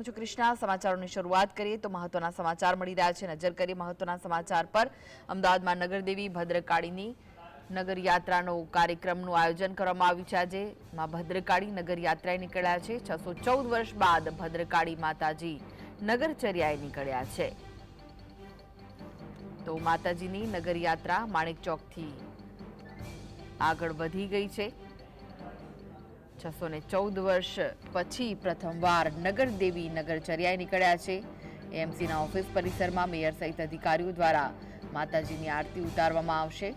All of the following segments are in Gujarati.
હું છું કૃષ્ણા. સમાચારોની શરૂઆત કરીએ તો મહત્વના સમાચાર મળી રહ્યા છે. નજર કરીએ મહત્વના સમાચાર પર. અમદાવાદમાં નગરદેવી ભદ્રકાળીની નગરયાત્રાનો કાર્યક્રમનું આયોજન કરવામાં આવ્યું છે આજે. માં ભદ્રકાળી નગરયાત્રાએ નીકળ્યા છે. છસો ચૌદ વર્ષ બાદ ભદ્રકાળી માતાજી નગરચર્યાએ નીકળ્યા છે. તો માતાજીની નગરયાત્રા માણેક ચોકથી આગળ વધી ગઈ છે. છસો ને ચૌદ વર્ષ પછી પ્રથમવાર નગરદેવી નગરચર્યાએ નીકળ્યા છે. એએમસીના ઓફિસ પરિસરમાં મેયર સહિત અધિકારીઓ દ્વારા માતાજીની આરતી ઉતારવામાં આવશે.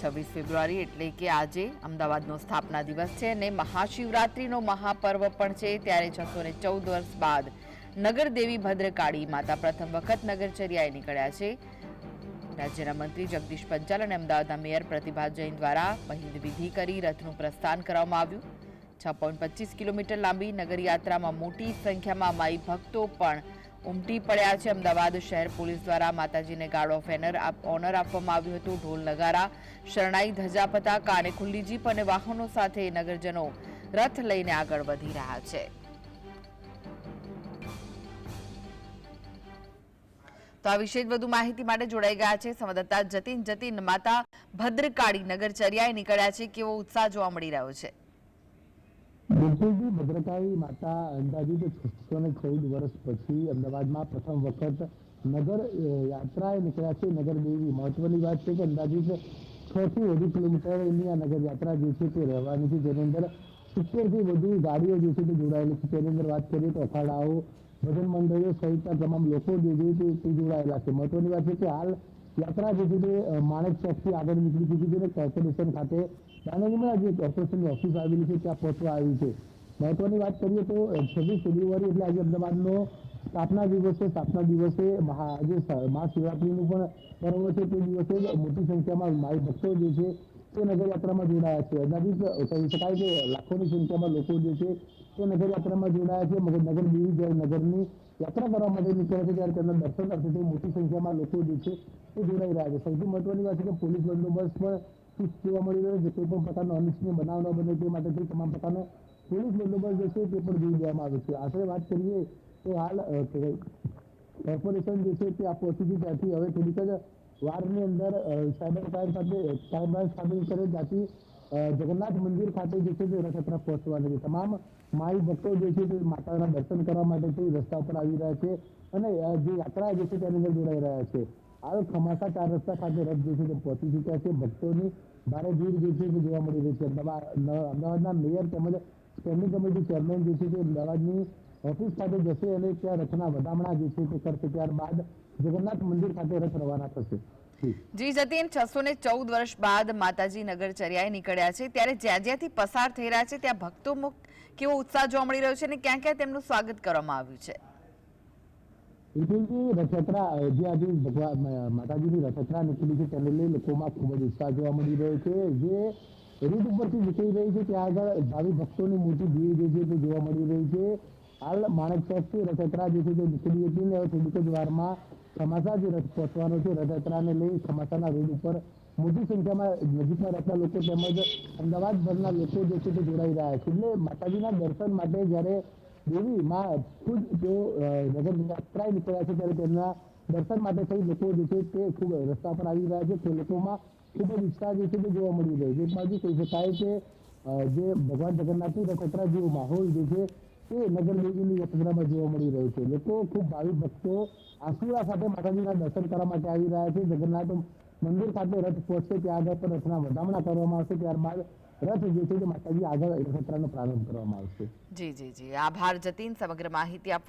છવ્વીસ ફેબ્રુઆરી એટલે કે આજે અમદાવાદનો સ્થાપના દિવસ છે અને મહાશિવરાત્રિનો મહાપર્વ પણ છે. ત્યારે છસો ને ચૌદ વર્ષ બાદ નગરદેવી ભદ્રકાળી માતા પ્રથમ વખત નગરચર્યાએ નીકળ્યા છે. રાજ્યના મંત્રી જગદીશ પંચાલ અને અમદાવાદના મેયર પ્રતિભા જૈન દ્વારા પહિંદ વિધિ કરી રથનું પ્રસ્થાન કરવામાં આવ્યું. છ પોઈન્ટ પચીસ કિલોમીટર લાંબી નગરયાત્રામાં મોટી સંખ્યામાં માઈ ભક્તો પણ ઉમટી પડ્યા છે. અમદાવાદ શહેર પોલીસ દ્વારા માતાજીને ગાર્ડ ઓફ એનર ઓનર આપવામાં આવ્યું હતું. ઢોલ નગારા, શરણાઈ ધજા પતાકા અને ખુલ્લી જીપ અને વાહનો સાથે નગરજનો રથ લઈને આગળ વધી રહ્યા છે. તો આ વિશે વધુ માહિતી માટે જોડાઈ ગયા છે સંવાદદાતા જતીન. જતીન, માતા ભદ્રકાળી નગરચર્યાએ નીકળ્યા છે. કેવો ઉત્સાહ જોવા મળી રહ્યો છે? બિલકુલજી ભદ્રકાળી માતા અંદાજિત છસો ને ચૌદ વર્ષ પછી અમદાવાદમાં પ્રથમ વખત નગર યાત્રાએ નીકળ્યા છે. નગર દેવી. મહત્વની વાત છે કે અંદાજિત છ થી વધુ કિલોમીટરની આ નગર યાત્રા જે છે તે રહેવાની છે. જેની અંદર સિત્તેરથી વધુ ગાડીઓ જે છે તે જોડાયેલી છે. તેની અંદર વાત કરીએ તો અખાડાઓ ભજન મંડળીઓ સહિતના તમામ લોકો જે છે તે- જોડાયેલા છે. મહત્વની વાત છે કે હાલ યાત્રા જે છે તે માણેક ચોકથી આગળ નીકળી ચૂકી છે અને કોર્પોરેશન ખાતે. દાનગીમાં જે કોર્પોરેશનની ઓફિસ આવેલી છે, ત્યાં પહોંચવા આવી છે. મહત્વની વાત કરીએ તો છવ્વીસ ફેબ્રુઆરી એટલે આજે અમદાવાદનો સ્થાપના દિવસ છે. સ્થાપના દિવસે આજે મહાશિવરાત્રિનું પણ પર્વ છે. તે દિવસે મોટી સંખ્યામાં માઈ ભક્તો જે છે તે નગરયાત્રામાં જોડાયા છે. અંદાજિત કહી શકાય કે લાખોની સંખ્યામાં લોકો જે છે તે નગરયાત્રામાં જોડાયા છે. મગર નગર દેવી જ્યારે નગરની યાત્રા કરવા માટે નીકળે છે ત્યારે તેમના દર્શન અર્થે મોટી સંખ્યામાં લોકો જે છે તે જોડાઈ રહ્યા છે. સૌથી મહત્વની વાત છે કે પોલીસ બંદોબસ્ત પણ ચુસ્ત જોવા મળી રહ્યો છે. કોઈ પણ પ્રકારનો અનિચ્છનીય બનાવ ન બને તે માટે તમામ પ્રકારનો પોલીસ બંદોબસ્ત જે છે તે પણ જોઈ દેવામાં આવે છે. આશરે વાત કરીએ તો હાલ કોર્પોરેશન જે છે તે આ પહોંચી ગઈ ત્યાંથી હવે થોડીક જ વારની અંદર સાયબર ક્રાઇમ સાથે સાયબર સાથે કરે ત્યાંથી જગન્નાથ મંદિર ખાતે જે છે તે રથયાત્રા પહોંચવાની છે. તમામ માઈ ભક્તો જે છે તે માતાના દર્શન કરવા માટે તે રસ્તા પર આવી રહ્યા છે અને જે યાત્રા જે છે તેની અંદર જોડાઈ રહ્યા છે. આ ખમાસા ચાર રસ્તા ખાતે રથ જે છે તે પહોંચી ચૂક્યા છે. ભક્તોની ભારે ભીડ જે છે તે જોવા મળી રહી છે. અમદાવાદ અમદાવાદના મેયર તેમજ સ્ટેન્ડિંગ કમિટી ચેરમેન જે છે તે અમદાવાદની ઓફિસ ખાતે જશે અને ત્યાં રથના વધામણા જે છે તે કરશે. ત્યારબાદ જગન્નાથ મંદિર ખાતે રથ રવાના થશે. જી. જતીન છસો ને ચૌદ વર્ષ બાદ માતાજી નગરચર્યાએ નીકળ્યા છે. ત્યારે જ્યાં જ્યાંથી પસાર થઈ રહ્યા છે ત્યાં ભક્તો મુક્ત કેવો ઉત્સાહ જોવા મળી રહ્યો છે અને ક્યાં ક્યાં તેમનું સ્વાગત કરવામાં આવ્યું છે? વિપુલજી રથયાત્રા જે આજે ભગવાન માતાજીની રથયાત્રા નીકળી છે તેને લઈ લોકોમાં ખૂબ જ ઉત્સાહ જોવા મળી રહ્યો છે. જે રીત ઉપરથી નીકળી રહી છે ત્યાં આગળ ભાવિ ભક્તોની મોટી ભીડ જે છે તે જોવા મળી રહી છે. હાલ માણેક ચોકથી રથયાત્રા જે નીકળી હતી ને થોડીક જ વારમાં ચમાસા જે રથ પહોંચવાનો છે. રથયાત્રાને લઈ ચમાસાના રોડ ઉપર મોટી સંખ્યામાં નજીકમાં રહેતા લોકો તેમજ અમદાવાદ ભરના લોકો જે છે તે જોડાઈ રહ્યા છે. એટલે માતાજીના દર્શન માટે જ્યારે દેવી માં ખુદ તેઓ અ, નગર યાત્રાએ નીકળ્યા છે ત્યારે તેમના દર્શન માટે થઈ લોકો જે છે તે ખૂબ રસ્તા પર આવી રહ્યા છે. તે લોકોમાં ખૂબ જ ઉત્સાહ જે છે તે જોવા મળી રહ્યો છે. એક બાજુ કહી શકાય કે જે ભગવાન જગન્નાથની રથયાત્રા જેવો માહોલ જે છે તે નગર દેવીની યાત્રામાં જોવા મળી રહ્યું છે. લોકો ખૂબ ભાવિક ભક્તો આશીર્વાદ સાથે માતાજીના દર્શન કરવા માટે આવી રહ્યા છે. જગન્નાથ મંદિર ખાતે રથ પહોંચશે ત્યાં આગળ પણ રથના વધામણા કરવામાં આવશે. ત્યારબાદ રથ જે છે માતાજી આગળ રથયાત્રાનો પ્રારંભ કરવામાં આવશે. જી જી જી. આભાર જતીન સમગ્ર માહિતી આપવા